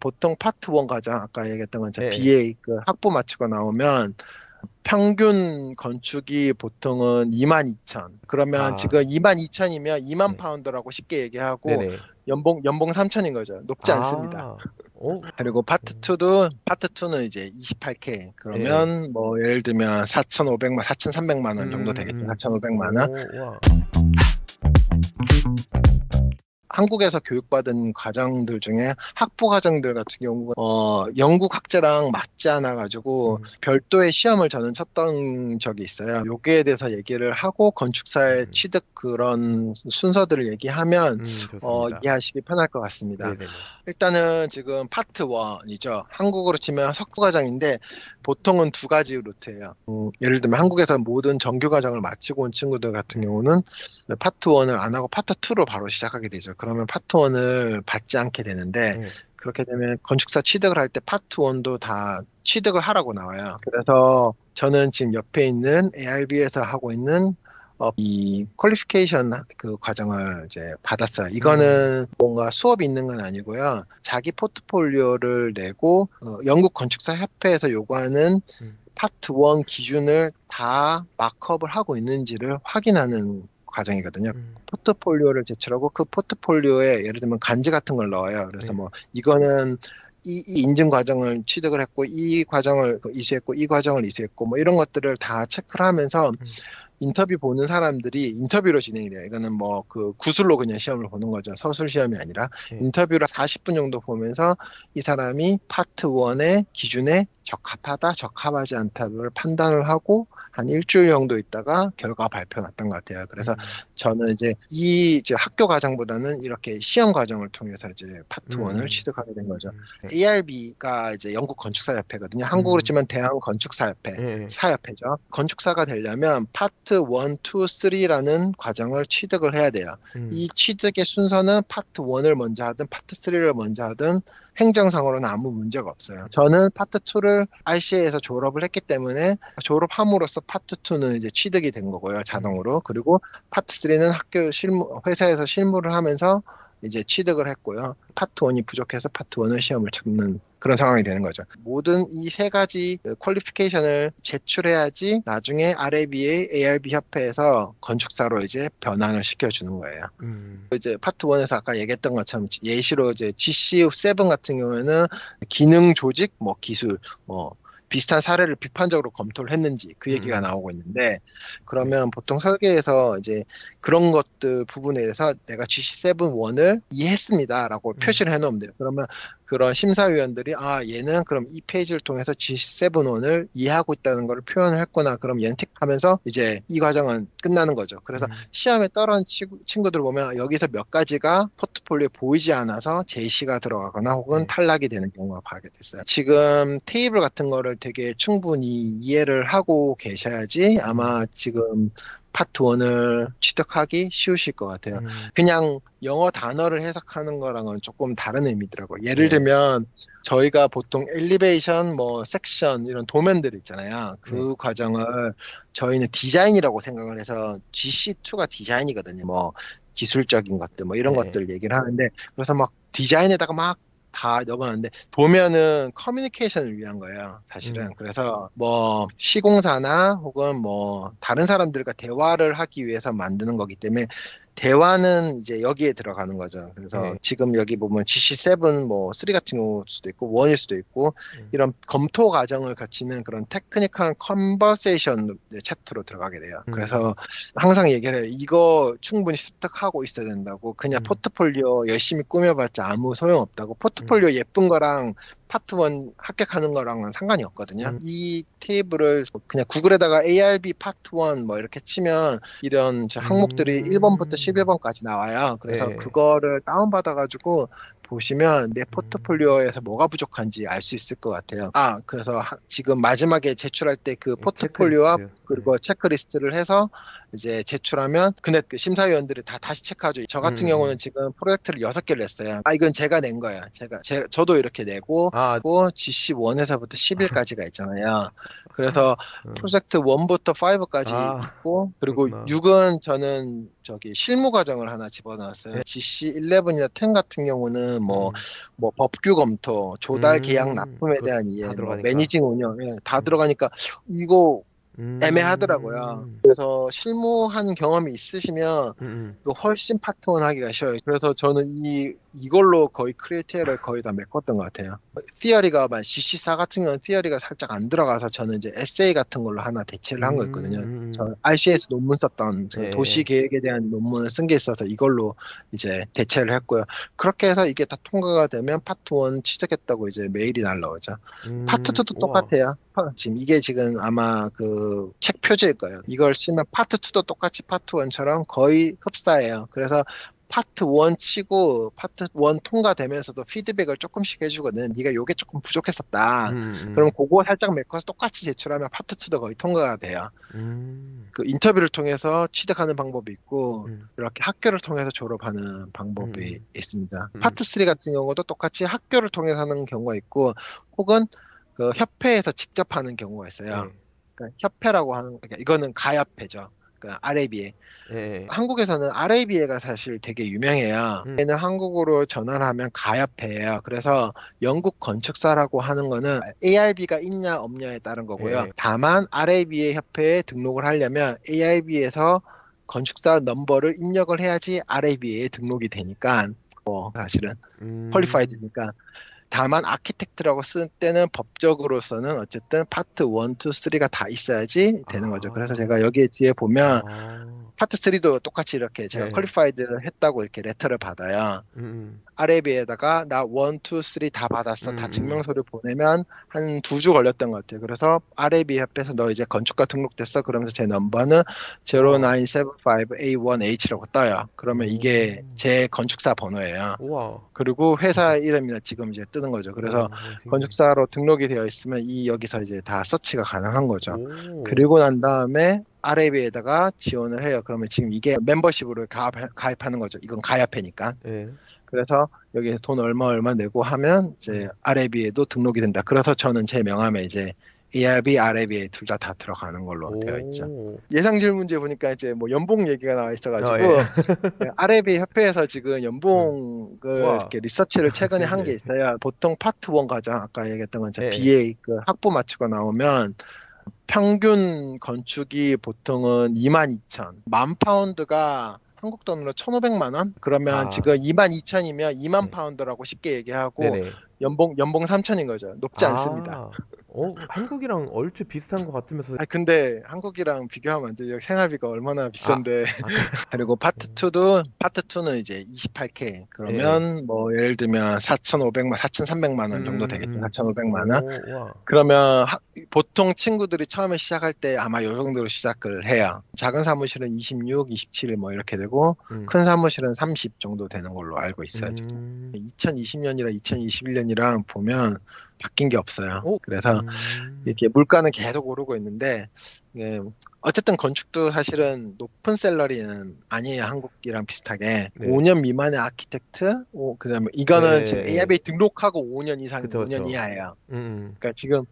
보통 파트 1 과정 아까 얘기했던 것처럼 예. BA 그 학부 마치고 나오면 평균 건축이 보통은 22,000. 그러면 아. 지금 22,000이면 2만 네. 파운드라고 쉽게 얘기하고 네네. 연봉 연봉 3,000인 거죠. 높지 않습니다. 아, 오, 그리고 파트 음. 2도 파트 2는 이제 28K. 그러면 뭐 예를 들면 4,500만, 4,300만 원 정도 음, 되겠죠. 음. 4,500만 원. 오, 와. 한국에서 교육받은 과정들 중에 학부 과정들 같은 경우는 어, 영국 학제랑 맞지 않아 가지고 음. 별도의 시험을 저는 쳤던 적이 있어요. 여기에 대해서 얘기를 하고 건축사의 음. 취득 그런 순서들을 얘기하면 음. 어, 이해하시기 편할 것 같습니다. 네네네. 일단은 지금 파트 1이죠. 한국으로 치면 석부 과정인데 보통은 두 가지 루트예요. 음, 예를 들면 한국에서 모든 정규 과정을 마치고 온 친구들 같은 경우는 파트 1을 안 하고 파트 2로 바로 시작하게 되죠. 그러면 파트 1을 받지 않게 되는데 네. 그렇게 되면 건축사 취득을 할 때 파트 1도 다 취득을 하라고 나와요. 그래서 저는 지금 옆에 있는 ARB에서 하고 있는 어, 이 퀄리피케이션 그 과정을 이제 받았어요. 이거는 뭔가 수업이 있는 건 아니고요. 자기 포트폴리오를 내고 어, 영국 건축사 협회에서 요구하는 음. 파트 1 기준을 다 마크업을 하고 있는지를 확인하는 과정이거든요. 음, 포트폴리오를 제출하고 그 포트폴리오에 예를 들면 간지 같은 걸 넣어요. 그래서 네. 뭐 이거는 이, 이 인증 과정을 취득을 했고 이 과정을 그 이수했고 이 과정을 이수했고 뭐 이런 것들을 다 체크를 하면서 음. 인터뷰 보는 사람들이 인터뷰로 진행이 돼요. 이거는 뭐 그 구술로 그냥 시험을 보는 거죠. 서술 시험이 아니라 네. 인터뷰를 40분 정도 보면서 이 사람이 파트 1의 기준에 적합하다, 적합하지 않다를 판단을 하고 한 일주일 정도 있다가 결과 발표 났던 것 같아요. 그래서 음, 저는 이제 이 이제 학교 과정보다는 이렇게 시험 과정을 통해서 이제 파트 음. 1을 취득하게 된 거죠. 음, 네. ARB가 이제 영국 건축사협회거든요. 한국으로 음. 치면 대한 건축사협회. 예, 예. 사협회죠. 건축사가 되려면 파트 1, 2, 3라는 과정을 취득을 해야 돼요. 음, 이 취득의 순서는 파트 1을 먼저 하든 파트 3를 먼저 하든 행정상으로는 아무 문제가 없어요. 저는 파트 2를 RCA에서 졸업을 했기 때문에 졸업함으로써 파트 2는 이제 취득이 된 거고요. 자동으로. 그리고 파트 3는 학교 실무, 회사에서 실무를 하면서 이제 취득을 했고요. 파트 1이 부족해서 파트 1을 시험을 찾는 그런 상황이 되는 거죠. 모든 이 세 가지 퀄리피케이션을 제출해야지 나중에 RABA, ARB 협회에서 건축사로 이제 변환을 시켜주는 거예요. 음, 이제 파트 1에서 아까 얘기했던 것처럼 예시로 이제 GC7 같은 경우에는 기능 조직, 뭐 기술, 뭐 비슷한 사례를 비판적으로 검토를 했는지 그 얘기가 음. 나오고 있는데 그러면 보통 설계에서 이제 그런 것들 부분에 대해서 내가 GC7 1을 이해했습니다라고 음. 표시를 해놓으면 돼요. 그러면 그런 심사위원들이 아 얘는 그럼 이 페이지를 통해서 GC7 1을 이해하고 있다는 걸 표현을 했구나. 그럼 연틱하면서 이제 이 과정은 끝나는 거죠. 그래서 음, 시험에 떨어진 친구, 친구들 보면 여기서 몇 가지가 포트폴리오에 보이지 않아서 제시가 들어가거나 혹은 네. 탈락이 되는 경우가 발견 됐어요. 지금 테이블 같은 거를 되게 충분히 이해를 하고 계셔야지 아마 지금 파트 1을 취득하기 쉬우실 것 같아요. 음, 그냥 영어 단어를 해석하는 거랑은 조금 다른 의미더라고요. 예를 네. 들면 저희가 보통 엘리베이션, 뭐 섹션 이런 도면들 있잖아요. 그 네. 과정을 저희는 디자인이라고 생각을 해서 GC2가 디자인이거든요. 뭐 기술적인 것들 뭐 이런 네. 것들 얘기를 하는데 그래서 막 디자인에다가 막 다 넣어놨는데 도면은 커뮤니케이션을 위한 거예요 사실은 음. 그래서 뭐 시공사나 혹은 뭐 다른 사람들과 대화를 하기 위해서 만드는 거기 때문에 대화는 이제 여기에 들어가는 거죠. 그래서 네. 지금 여기 보면 GC7 뭐 3 같은 경우일 수도 있고 1일 수도 있고 음. 이런 검토 과정을 거치는 그런 테크니컬 컨버세이션 챕터로 들어가게 돼요. 음. 그래서 항상 얘기를 해요. 이거 충분히 습득하고 있어야 된다고. 그냥 음. 포트폴리오 열심히 꾸며봤자 아무 소용없다고. 음. 포트폴리오 예쁜 거랑 파트 1 합격하는 거랑은 상관이 없거든요. 음. 이 테이블을 그냥 구글에다가 ARB 파트 1 뭐 이렇게 치면 이런 저 항목들이 음. 1번부터 11번까지 나와요. 그래서 네. 그거를 다운받아가지고 보시면 내 포트폴리오에서 뭐가 부족한지 알 수 있을 것 같아요. 아, 그래서 하- 지금 마지막에 제출할 때 그 포트폴리오와 체크리스트. 그리고 체크리스트를 해서 이제 제출하면 근데 그 심사위원들이 다 다시 체크하죠. 저 같은 음. 경우는 지금 프로젝트를 여섯 개를 냈어요. 아 이건 제가 낸 거야. 제가 제 저도 이렇게 내고 아, 고 GC1에서부터 10일까지가 있잖아요. 그래서 음. 프로젝트 1부터 5까지 아, 있고 그리고 그렇구나. 6은 저는 저기 실무 과정을 하나 집어넣었어요. 네. GC 11이나 10 같은 경우는 뭐 음. 뭐 법규 검토, 조달 음, 계약 납품에 대한 다 이해, 뭐. 매니징 운영 예, 다 음. 들어가니까 이거 음. 애매하더라고요. 그래서 실무한 경험이 있으시면 음, 음. 이거 훨씬 파트원 하기가 쉬워요. 그래서 저는 이 이걸로 거의 크리에이티어를 거의 다 메꿨던 것 같아요. 티어리가 막 CC4 같은 경우는 티어리가 살짝 안 들어가서 저는 이제 에세이 같은 걸로 하나 대체를 한 거였거든요. 음, 음, 저 RCS 논문 썼던 저 네. 도시 계획에 대한 논문을 쓴 게 있어서 이걸로 이제 대체를 했고요. 그렇게 해서 이게 다 통과가 되면 파트 1 취득했다고 이제 메일이 날라오죠. 음. 파트 2도 우와. 똑같아요. 파- 지금 이게 지금 아마 그 책 표지일 거예요. 이걸 쓰면 파트 2도 똑같이 파트 1처럼 거의 흡사해요. 그래서 파트 1 치고 파트 1 통과되면서도 피드백을 조금씩 해주거든. 네가 요게 조금 부족했었다. 음, 음. 그럼 그거 살짝 메꿔서 똑같이 제출하면 파트 2도 거의 통과가 돼요. 음. 그 인터뷰를 통해서 취득하는 방법이 있고 음. 이렇게 학교를 통해서 졸업하는 방법이 음. 있습니다. 음. 파트 3 같은 경우도 똑같이 학교를 통해서 하는 경우가 있고 혹은 그 협회에서 직접 하는 경우가 있어요. 네. 그러니까 협회라고 하는 그러니까 이거는 가협회죠. 그러니까 RABA. 예. 한국에서는 RABA가 사실 되게 유명해요. 음. 얘는 한국으로 전화를 하면 가협회예요. 그래서 영국 건축사라고 하는 거는 ARB가 있냐 없냐에 따른 거고요. 네. 다만 RABA 협회에 등록을 하려면 ARB에서 건축사 넘버를 입력을 해야지 RABA에 등록이 되니까 뭐 사실은 음. 퀄리파이드니까 다만 아키텍트라고 쓸 때는 법적으로서는 어쨌든 파트 1, 2, 3가 다 있어야지 되는 거죠. 아. 그래서 제가 여기에 뒤에 보면 아. 파트 3도 똑같이 이렇게 제가 네. 퀄리파이드 했다고 이렇게 레터를 받아요. 음, 음. 아래비에다가 나 1, 2, 3 다 받았어. 다 음, 증명서를 보내면 한 두 주 걸렸던 것 같아요. 그래서 아래비 협회에서 너 이제 건축가 등록됐어. 그러면서 제 넘버는 0975A1H라고 떠요. 그러면 이게 음. 제 건축사 번호예요. 우와. 그리고 회사 이름이나 지금 이제 뜨는 거죠. 그래서 오, 신기해. 건축사로 등록이 되어 있으면 이 여기서 이제 다 서치가 가능한 거죠. 오. 그리고 난 다음에 RAB에다가 지원을 해요. 그러면 지금 이게 멤버십으로 가입, 가입하는 거죠. 이건 가입회니까. 예. 그래서 여기서 돈 얼마 얼마 내고 하면 이제 RAB에도 등록이 된다. 그래서 저는 제 명함에 이제 ARB, RABA 둘다 다 들어가는 걸로 되어 있죠. 오. 예상 질 문제 보니까 이제 뭐 연봉 얘기가 나와 있어가지고 아, 예. RAB 협회에서 지금 연봉을 우와. 이렇게 리서치를 최근에 한 게. 있어요. 보통 파트 1 과정 아까 얘기했던 건 예. BA 그 학부 마치고 나오면 평균 건축이 보통은 22,000, 만 파운드가 한국 돈으로 1,500만 원? 그러면 아. 지금 22,000이면 2만 네. 파운드라고 쉽게 얘기하고 네네. 연봉 연봉 3,000인 거죠. 높지 아. 않습니다. 어, 한국이랑 얼추 비슷한 것 같으면서 아 근데 한국이랑 비교하면 안 되죠. 생활비가 얼마나 비싼데. 아, 그리고 파트 2도 파트 2는 이제 28K. 그러면 뭐 예를 들면 4,500만, 4,300만 원 정도 음, 되겠죠. 음. 4,500만 원. 오. 그러면 하- 보통 친구들이 처음에 시작할 때 아마 요 정도로 시작을 해요. 작은 사무실은 26, 27뭐 이렇게 되고 음. 큰 사무실은 30 정도 되는 걸로 알고 있어요. 음. 2020년이랑 2021년이랑 보면 바뀐 게 없어요. 오. 그래서 음. 이렇게 물가는 계속 오르고 있는데 예, 어쨌든 건축도 사실은 높은 샐러리는 아니에요 한국이랑 비슷하게 네. 5년 미만의 아키텍트 오, 그다음에 이거는 네. 지금 ARB 등록하고 5년 이상 그쵸, 5년 그쵸. 이하예요 음. 그러니까 지금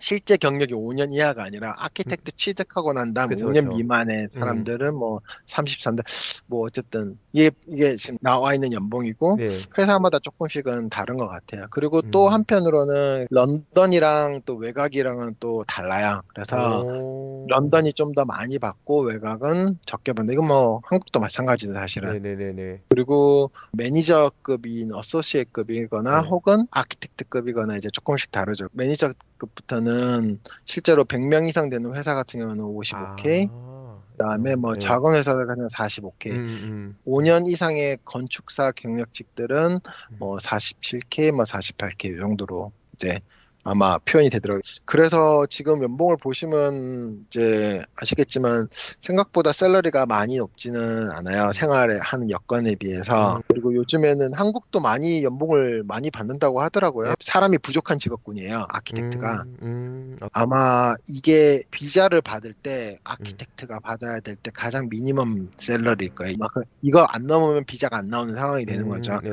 실제 경력이 5년 이하가 아니라 아키텍트 취득하고 난 다음 그쵸, 5년 그쵸. 미만의 사람들은 뭐 33대 뭐 어쨌든 이게 이게 지금 나와 있는 연봉이고 네. 회사마다 조금씩은 다른 것 같아요. 그리고 또 음. 한편으로는 런던이랑 또 외곽이랑은 또 달라요. 그래서 오. 런던이 좀 더 많이 받고 외곽은 적게 받는데 이건 뭐 한국도 마찬가지죠 사실은. 네네네네. 그리고 매니저급인 어소시에이급이거나 네. 혹은 아키텍트급이거나 이제 조금씩 다르죠. 매니저급부터는 실제로 100명 이상 되는 회사 같은 경우는 55K, 아. 그다음에 뭐 네. 작은 회사들 같은 경우는 45K. 음, 음. 5년 이상의 건축사 경력직들은 뭐 47K, 뭐 48K 이 정도로 이제 아마 표현이 되더라고요. 그래서 지금 연봉을 보시면 이제 아시겠지만 생각보다 샐러리가 많이 높지는 않아요. 생활에 하는 여건에 비해서. 음. 그리고 요즘에는 한국도 많이 연봉을 많이 받는다고 하더라고요. 네. 사람이 부족한 직업군이에요. 아키텍트가. 음, 음. 아, 아마 이게 비자를 받을 때 아키텍트가 받아야 될 때 가장 미니멈 샐러리일 거예요. 이거 안 넘으면 비자가 안 나오는 상황이 되는 음, 거죠. 네.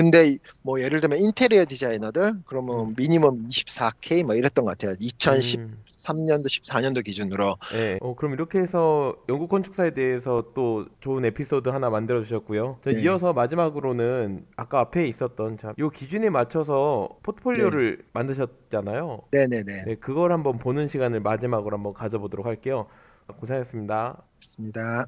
근데 뭐 예를 들면 인테리어 디자이너들 그러면 음. 미니멈 24K 뭐 이랬던 것 같아요. 2014, 13년도, 14년도 기준으로 네. 어, 그럼 이렇게 해서 영국 건축사에 대해서 또 좋은 에피소드 하나 만들어 주셨고요. 저 네. 이어서 마지막으로는 아까 앞에 있었던 자, 요 기준에 맞춰서 포트폴리오를 만드셨잖아요. 네네네 네, 그걸 한번 보는 시간을 마지막으로 한번 가져보도록 할게요. 고생하셨습니다. 있습니다.